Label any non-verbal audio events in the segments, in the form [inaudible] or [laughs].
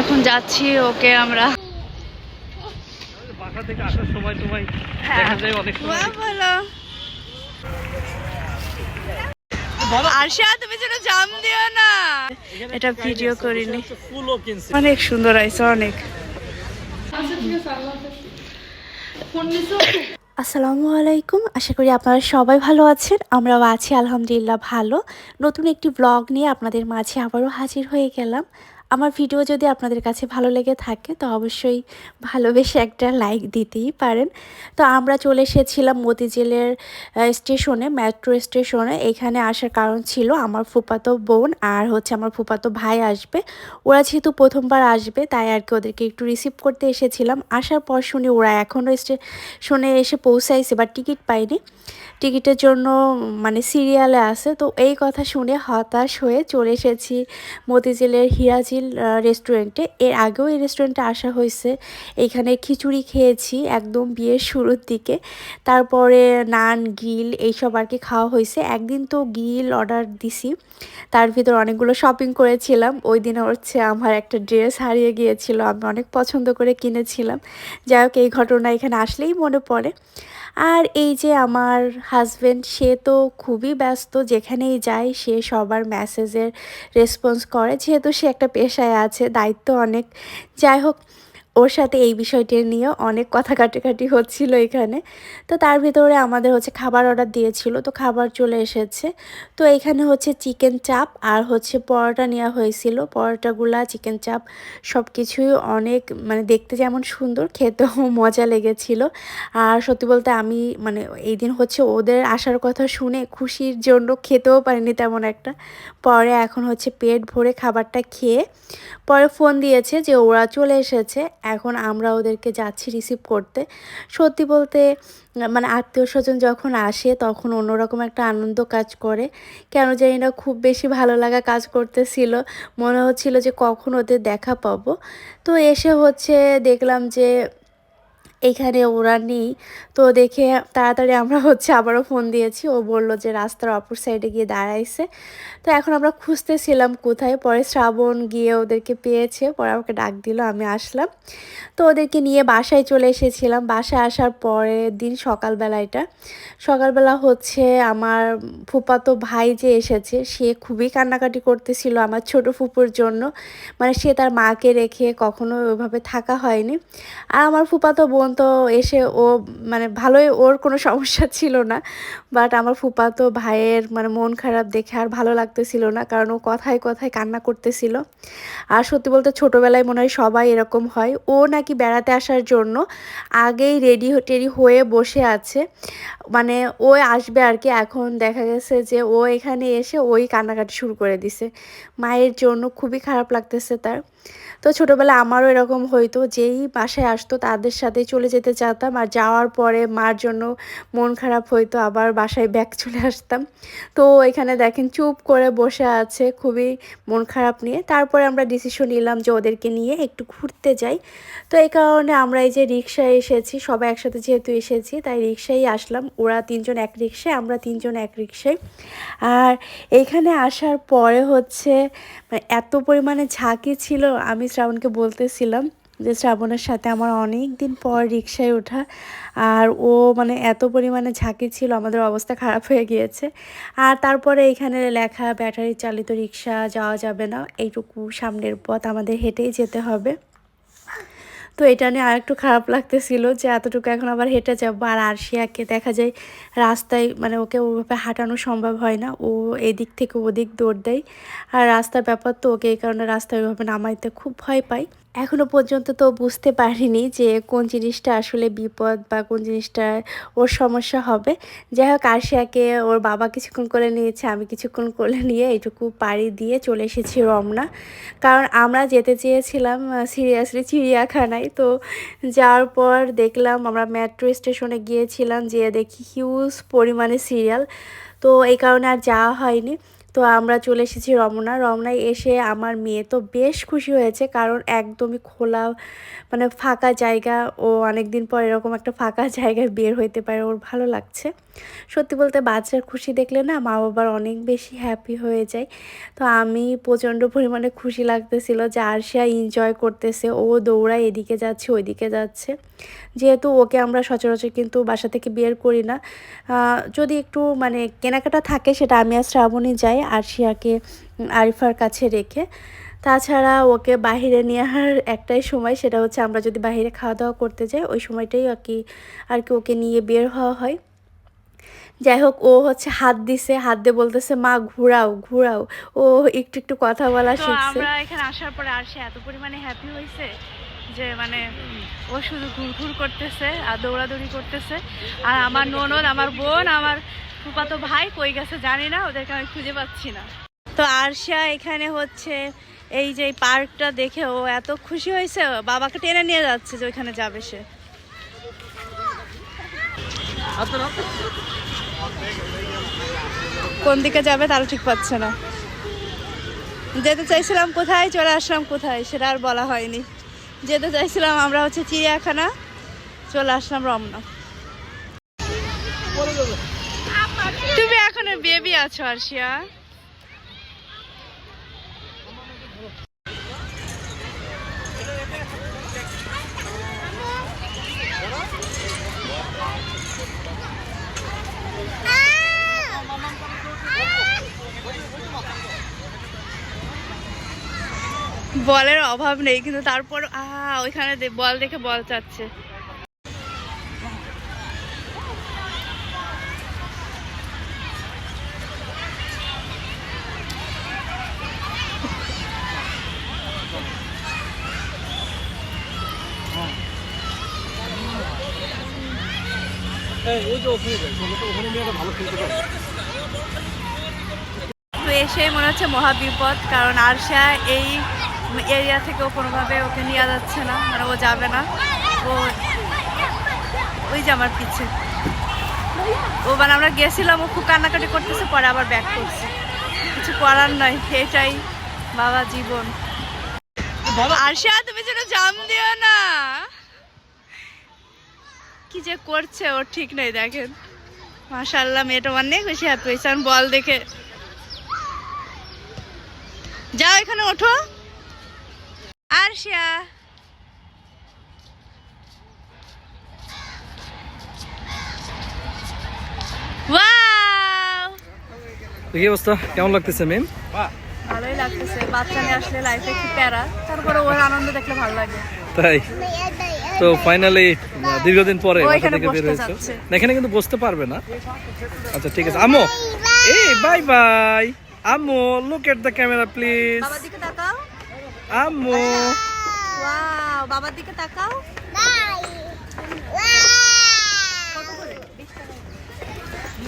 এখন যাচ্ছি ওকে আমরা। বাসা থেকে আসার সময় তোমায় হ্যাঁ। দেখা যায় অনেক সময়। বলো আরশা তুমি যেন জাম দিও না। এটা ভিডিও করিনি। অনেক সুন্দর হয়েছে অনেক। আসসালামু আলাইকুম আশা করি আপনারা সবাই ভালো আছেন আমরাও আছি আলহামদুলিল্লাহ ভালো। নতুন একটি ব্লগ নিয়ে আপনাদের মাঝে আবারও হাজির হয়ে গেলাম। আমার ভিডিও যদি আপনাদের কাছে ভালো লেগে থাকে, তো অবশ্যই ভালোবেসে একটা লাইক দিতেই পারেন। তো আমরা চলে এসেছিলাম মতিঝিলের স্টেশনে মেট্রো স্টেশনে। এখানে আসার কারণ ছিল আমার ফুপাতো বোন আর হচ্ছে আমার ফুপাতো ভাই আসবে। ওরা যেহেতু প্রথমবার আসবে, তাই আর কি ওদেরকে একটু রিসিভ করতে এসেছিলাম। আসার পর শুনি ওরা এখনও স্টেশনে এসে পৌঁছাইছে বা টিকিট পাইনি। টিকিটের জন্য মানে সিরিয়ালে আছে। তো এই কথা শুনে হতাশ হয়ে চলে এসেছি মতিঝিলের হিরাঝিল আহ, রেস্টুরেন্টে এর আগেও এই রেস্টুরেন্টে আসা হয়েছে। এখানে খিচুড়ি খেয়েছি একদম বিয়ের শুরুর দিকে। তারপরে নান গিল এইসব আর কি খাওয়া হয়েছে। একদিন তো গিল অর্ডার দিছি। তার ভিতর অনেকগুলো শপিং করেছিলাম। ওই দিনে হচ্ছে আমার একটা ড্রেস হারিয়ে গিয়েছিল। আমি অনেক পছন্দ করে কিনেছিলাম। যাই হোক এই ঘটনা এখানে আসলেই মনে পড়ে। আর এই যে আমার হাজব্যান্ড সে তো খুবই ব্যস্ত, যেখানেই যায় সে সবার মেসেজের রেসপন্স করে। যেহেতু সে একটা পেশায় আছে, দায়িত্ব অনেক। যাই হোক ওর সাথে এই বিষয়টি নিয়ে অনেক কথা কাটাকাটি হচ্ছিল এখানে। তো তার ভিতরে আমাদের হচ্ছে খাবার অর্ডার দিয়েছিল, তো খাবার চলে এসেছে। তো এখানে হচ্ছে চিকেন চাপ আর হচ্ছে পরোটা নেওয়া হয়েছিল। পরোটাগুলা চিকেন চাপ সব কিছুই অনেক মানে দেখতে যেমন সুন্দর, খেতেও [laughs] মজা লেগেছিল। আর সত্যি বলতে আমি মানে এই দিন হচ্ছে ওদের আসার কথা শুনে খুশির জন্য খেতেও পারিনি তেমন একটা। পরে এখন হচ্ছে পেট ভরে খাবারটা খেয়ে, পরে ফোন দিয়েছে যে ওরা চলে এসেছে। এখন আমরা ওদেরকে যাচ্ছি রিসিভ করতে। সত্যি বলতে মানে আত্মীয় স্বজন যখন আসে, তখন অন্যরকম একটা আনন্দ কাজ করে। কেন জানি না, খুব বেশি ভালো লাগা কাজ করতেছিল। মনে হচ্ছিল যে কখন ওদের দেখা পাবো। তো এসে হচ্ছে দেখলাম যে এখানে ওরা নেই। তো দেখে তাড়াতাড়ি আমরা হচ্ছে আবারও ফোন দিয়েছি। ও বলল যে রাস্তার অপর সাইডে গিয়ে দাঁড়াইছে। তো এখন আমরা খুঁজতেছিলাম কোথায়। পরে শ্রাবণ গিয়ে ওদেরকে পেয়েছে। পরে আমাকে ডাক দিল, আমি আসলাম। তো ওদেরকে নিয়ে বাসায় চলে এসেছিলাম। বাসায় আসার পরের দিন সকালবেলা এটা। সকালবেলা হচ্ছে আমার ফুপাতো ভাই যে এসেছে, সে খুবই কান্নাকাটি করতেছিল আমার ছোট ফুপুর জন্য। মানে সে তার মাকে রেখে কখনো ওইভাবে থাকা হয়নি। আর আমার ফুপাতো বোন তো এসে ও মানে ভালোই ওর কোনো সমস্যা ছিল না। বাট আমার ফুপাতো ভাইয়ের মানে মন খারাপ দেখে আর ভালো লাগতেছিল না, কারণ ও কথায় কথায় কান্না করতেছিল। আর সত্যি বলতে ছোটোবেলায় মনে হয় সবাই এরকম হয়। ও নাকি বেড়াতে আসার জন্য আগেই রেডি টেডি হয়ে বসে আছে। মানে ও আসবে আর কি, এখন দেখা গেছে যে ও এখানে এসে ওই কান্নাকাটি শুরু করে দিছে। মায়ের জন্য খুবই খারাপ লাগতেছে তার। তো ছোটোবেলায় আমারও এরকম হইতো, যেই বাসায় আসতো তাদের সাথে চলে যেতে চাতাম আর যাওয়ার পরে মার জন্য মন খারাপ হইতো, আবার বাসায় ব্যাগ চলে আসতাম। তো এখানে দেখেন চুপ করে বসে আছে খুবই মন খারাপ নিয়ে। তারপরে আমরা ডিসিশন নিলাম যে ওদেরকে নিয়ে একটু ঘুরতে যাই। তো এই কারণে আমরা এই যে রিক্সায় এসেছি, সবাই একসাথে যেহেতু এসেছি, তাই রিক্সায় আসলাম। ওরা তিনজন এক রিক্সায়, আমরা তিনজন এক রিক্সায়। আর এইখানে আসার পরে হচ্ছে মানে এত পরিমাণে ঝাঁকি ছিল, আমি শ্রাবণকে বলতেছিলাম যে শ্রাবণের সাথে আমার অনেক দিন পর রিক্সায় ওঠা আর ও মানে এত পরিমাণে ঝাঁকি ছিল, আমাদের অবস্থা খারাপ হয়ে গিয়েছে। আর তারপরে এখানে লেখা, ব্যাটারি চালিত রিক্সা যাওয়া যাবে না, এইটুকু সামনের পথ আমাদের হেঁটেই যেতে হবে। তো এটা নিয়ে আরেকটু খারাপ লাগতেছিল যে এতটুকু এখন আবার হেঁটে যাব। আর আরশিয়াকে দেখা যায় রাস্তায় মানে ওকে ওভাবে হাঁটানো সম্ভব হয় না। ও এদিক থেকে ওদিক দৌড় দেয়। আর রাস্তার ব্যাপার তো ওকে এই কারণে রাস্তায় ওইভাবে নামাইতে খুব ভয় পাই এখনও পর্যন্ত তো বুঝতে পারিনি যে কোন জিনিসটা আসলে বিপদ বা কোন জিনিসটা ওর সমস্যা হবে। যাই হোক আরশিয়াকে ওর বাবা কিছুক্ষণ করে নিয়েছে, আমি কিছুক্ষণ করে নিয়ে এইটুকু পাড়ি দিয়ে চলে এসেছি রমনা। কারণ আমরা যেতে চেয়েছিলাম সিরিয়াসলি চিড়িয়াখানায়। তো যাওয়ার পর দেখলাম আমরা মেট্রো স্টেশনে গিয়েছিলাম যে দেখি হিউজ পরিমাণে সিরিয়াল। তো এই কারণে আর যাওয়া হয়নি। তো আমরা চলে এসেছি রমনা। রমনায় এসে আমার মেয়ে তো বেশ খুশি হয়েছে কারণ একদমই খোলা মানে ফাঁকা জায়গা। ও অনেক দিন পর এরকম একটা ফাঁকা জায়গায় বের হইতে পারে, ওর ভালো লাগছে। সত্যি বলতে বাচ্চার খুশি দেখলে না মা বাবার অনেক বেশি হ্যাপি হয়ে যায়। তো আমি প্রচণ্ড পরিমাণে খুশি লাগতেছিল যে আর সে এনজয় করতেছে। ও দৌড়ায় এদিকে যাচ্ছে, ওইদিকে যাচ্ছে। যেহেতু ওকে আমরা সচরাচর কিন্তু বাসা থেকে বের করি না যদি একটু মানে কেনাকাটা থাকে সেটা আমি আর শ্রাবণী যাই আরশিয়াকে আরিফার কাছে রেখে। তাছাড়া ওকে বাইরে নিয়ে আসার একটাই সময় সেটা হচ্ছে আমরা যদি বাইরে খাওয়া দাওয়া করতে যাই ওই সময়টাই আর কি আর কি ওকে নিয়ে বের হওয়া হয়। যাই হোক ও হচ্ছে হাত দিছে হাত দিয়ে বলতেছে মা ঘুরাও ঘুরাও। ও একটু একটু কথা বলা শিখছে। আমরা এখানে আসার পরে আর সে এত পরিমাণে হ্যাপি হয়েছে? যে মানে ও শুধু ঘুরঘুর করতেছে আর দৌড়াদৌড়ি করতেছে। আর আমার ননদ, আমার বোন, আমার ফুপাতো ভাই কই গেছে জানি না, ওদেরকে আমি খুঁজে পাচ্ছি না। তো আরশা এখানে হচ্ছে এই যে পার্কটা দেখে ও এত খুশি হয়েছে, বাবাকে টেনে নিয়ে যাচ্ছে যে ওইখানে যাবে সে। কোন দিকে যাবে তারও ঠিক পাচ্ছে না। যেতে চাইছিলাম কোথায়, চলে আসলাম কোথায়, সেটা আর বলা হয়নি। যেতে চাইছিলাম আমরা হচ্ছে চিড়িয়াখানা। চলে আসলাম রমনা। তুমি এখন বেবি আছো আরশিয়া? বলের অভাব নেই, কিন্তু তারপর ওইখানে বল দেখে বল চাচ্ছে। এসে মনে হচ্ছে মহাবিপদ, কারণ আরশা এই এরিয়া থেকে ও কোনোভাবে ওকে নিয়ে যাচ্ছে না মানে ও যাবে না। ও ওই যে আমার পিছে। ও মানে আমরা গেছিলাম ও খুব কান্নাকাটি করতেছে পরে আবার ব্যাক করছে। কিছু করার নাই এটাই বাবা জীবন। আরশা তুমি যেন জাম দিও না। কি যে করছে ওর ঠিক নেই দেখেন। মাশাল্লাহ মেয়েটা অনেক বেশি হ্যাপি হয়েছে বল দেখে। যাও এখানে ওঠো। ওয়াও কি অবস্থা? কেমন লাগতেছে মেম ভালোই লাগতেছে। বাচ্চা নিয়ে আসলে লাইফে একটু প্যারা। তারপরে ওর আনন্দ দেখলে ভালো লাগে। তাই? তো ফাইনালি দীর্ঘদিন পরে বাসা থেকে বের হয়েছে। এখানে কিন্তু বসতে পারবে না। আচ্ছা ঠিক আছে। আমো এই বাই বাই আমো look at the camera please বাবার দিকে তাকাও। আমো ওয়াও বাবার দিকে তাকাও।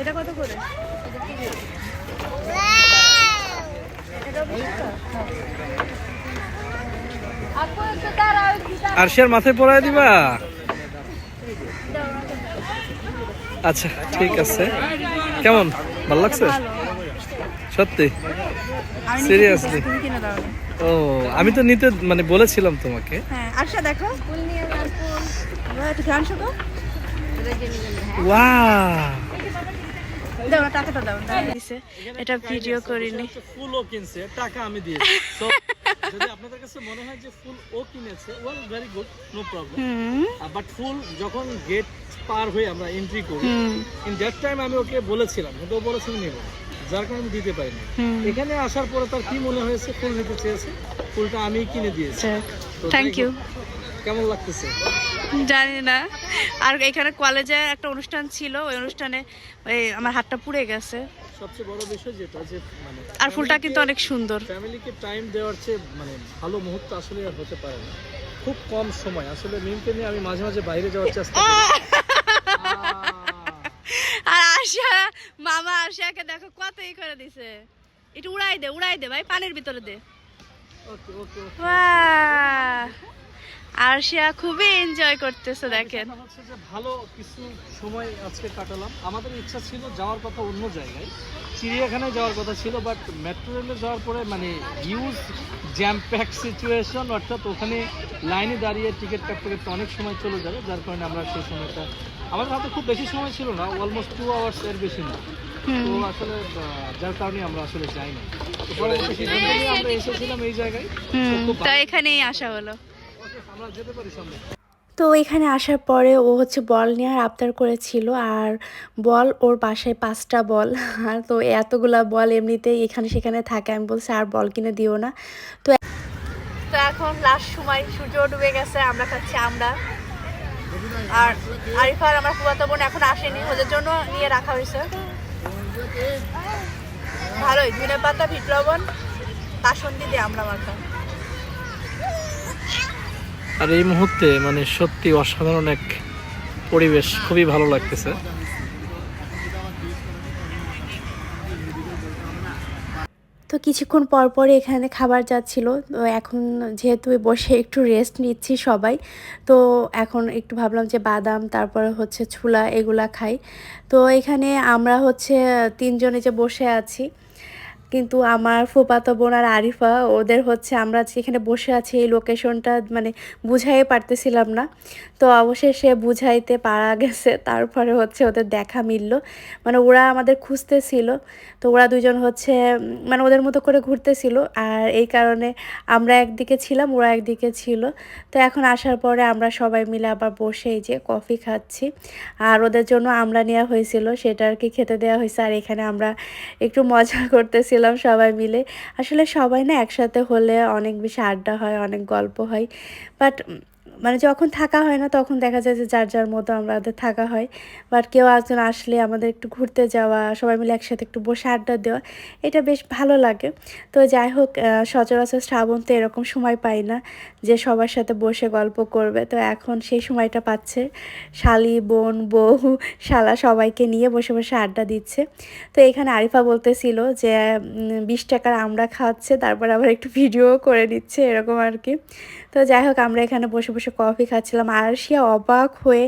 এটা কত করে? আর শেয়ার মাথায় পরায় দিবা? আচ্ছা ঠিক আছে। কেমন? ভালো লাগছে? সত্যি? আমি ও আমি তো নিতে মানে বলেছিলাম তোমাকে। হ্যাঁ আরশা দেখো। ওয়া, একটু ধ্যান শোকো দাও না টাকাটা দাও দিছে। এটা ভিডিও করিনি। ফুল ও কিনছে টাকা আমি দিয়েছি। [laughs] So, যদি আপনাদের কাছে মনে হয় যে ফুল ও কিনেছে well very good no problem but ফুল যখন গেট পার হয়ে আমরা এন্ট্রি করি ইন দ্যাট টাইম আমি ওকে বলেছিলাম কিন্তু ও বলেছিল নেব। যার কারণে আমি দিতে পারিনি। এখানে আসার পরে তার কি মনে হয়েছে ফুল নিতে চেয়েছে ফুলটা আমি কিনে দিয়েছি। থ্যাংক ইউ কেমন লাগতেছে? জানি না। আর এখানে কলেজে একটা অনুষ্ঠান ছিল ওই অনুষ্ঠানে ওই আমার হাতটা পুড়ে গেছে। সবচেয়ে বড় বিষয় যেটা যে মানে আর ফুলটা কিন্তু অনেক সুন্দর। ফ্যামিলিকে টাইম দেওয়ার চেয়ে মানে ভালো মুহূর্ত আসলে আর হতে পারে না। খুব কম সময়। আসলে মিমকে নিয়ে আমি মাঝে মাঝে বাইরে যাওয়ার চেষ্টা করি। আর আশা, মামা আশাকে দেখো কত ই করে দিছে। এটা উড়াই দে উড়াই দে ভাই, পানির ভিতরে দে। ওকে ওকে বাহ! আরশিয়া খুবই এনজয় করতেছে দেখেন। হচ্ছে যে ভালো কিছু সময় আজকে কাটালাম। আমাদের ইচ্ছা ছিল যাওয়ার কথা অন্য জায়গায়। চিড়িয়াখানায় যাওয়ার কথা ছিল বাট মেট্রো রেলে যাওয়ার পরে মানে হিউজ জ্যাম প্যাক সিচুয়েশন অর্থাৎ ওখানে লাইনে দাঁড়িয়ে টিকিট কাটতে কাটতে অনেক সময় চলে যাবে যার কারণে আমরা সেই সময়টা আমাদের হাতে খুব বেশি সময় ছিল না অলমোস্ট টু আওয়ার্স এর বেশি না। তো আসলে যার কারণে আমরা আসলে যাই না তো আমরা এসেছিলাম এই জায়গায় তো তো ভালো- এখানেই আসা হলো। আমরা যেতে পারি সামনে। তো এখানে আসার পরে ও হচ্ছে বল নেওয়ার আবদার করেছিল আর বল ওর বাসায় পাঁচটা বল। আর তো এতগুলা বল এমনিতেই এখানে সেখানে থাকে আমি বলছি আর বল কিনে দিও না। তো এখন লাস্ট সময় সূর্য ডুবে গেছে আমরা খাচ্ছি আমরা। আর আরিফার আমার বোন এখন আসেনি ওদের জন্য নিয়ে রাখা হয়েছে। ভালোই, ধনে পাতা ভিট লবণ দিয়ে আমরা মাখা। আর এই মুহূর্তে মানে সত্যি অসাধারণ এক পরিবেশ, খুবই ভালো লাগতেছে। কিছুক্ষণ পর পরে এখানে খাবার যাচ্ছিল। তো এখন যেহেতু বসে একটু রেস্ট নিচ্ছি সবাই, তো এখন একটু ভাবলাম যে বাদাম, তারপরে হচ্ছে ছুলা এগুলা খাই। তো এখানে আমরা হচ্ছে তিনজনে যে বসে আছি কিন্তু আমার ফুপাতো বোন আর আরিফা, ওদের হচ্ছে আমরা যে এখানে বসে আছি, এই লোকেশনটা মানে বুঝাই পারতেছিলাম না। তো অবশেষে বুঝাইতে পারা গেছে, তারপরে হচ্ছে ওদের দেখা মিলল। মানে ওরা আমাদের খুঁজতেছিল, তো ওরা দুজন হচ্ছে মানে ওদের মতো করে ঘুরতেছিল। আর এই কারণে আমরা একদিকে ছিলাম, ওরা একদিকে ছিল। তো এখন আসার পরে আমরা সবাই মিলে আবার বসে এই যে কফি খাচ্ছি। আর ওদের জন্য আমরা নেওয়া হয়েছিল, সেটা আর কি খেতে দেওয়া হয়েছে। আর এখানে আমরা একটু মজা করতেছিলাম সবাই মিলে। আসলে সবাই না একসাথে হলে অনেক বেশি আড্ডা হয়, অনেক গল্প হয়। বাট মানে যখন থাকা হয় না তখন দেখা যায় যে যার যার মতো আমাদের থাকা হয়। বাট কেউ একজন আসলে আমাদের একটু ঘুরতে যাওয়া, সবাই মিলে একসাথে একটু বসে আড্ডা দেওয়া, এটা বেশ ভালো লাগে। তো যাই হোক সচরাচর শ্রাবণ তো এরকম সময় পাই না যে সবার সাথে বসে গল্প করবে। তো এখন সেই সময়টা পাচ্ছে। শালি, বোন, বউ, শালা সবাইকে নিয়ে বসে বসে আড্ডা দিচ্ছে। তো এখানে আরিফা বলতেছিল যে বিশ টাকার আমরা খাওয়াচ্ছে, তারপর আবার একটু ভিডিও করে নিচ্ছে, এরকম আর কি। তো যাই হোক, আমরা এখানে বসে বসে বসে কফি খাচ্ছিলাম। আর সে অবাক হয়ে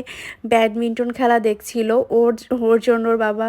ব্যাডমিন্টন খেলা দেখছিল। ওর ওর জন্য ওর বাবা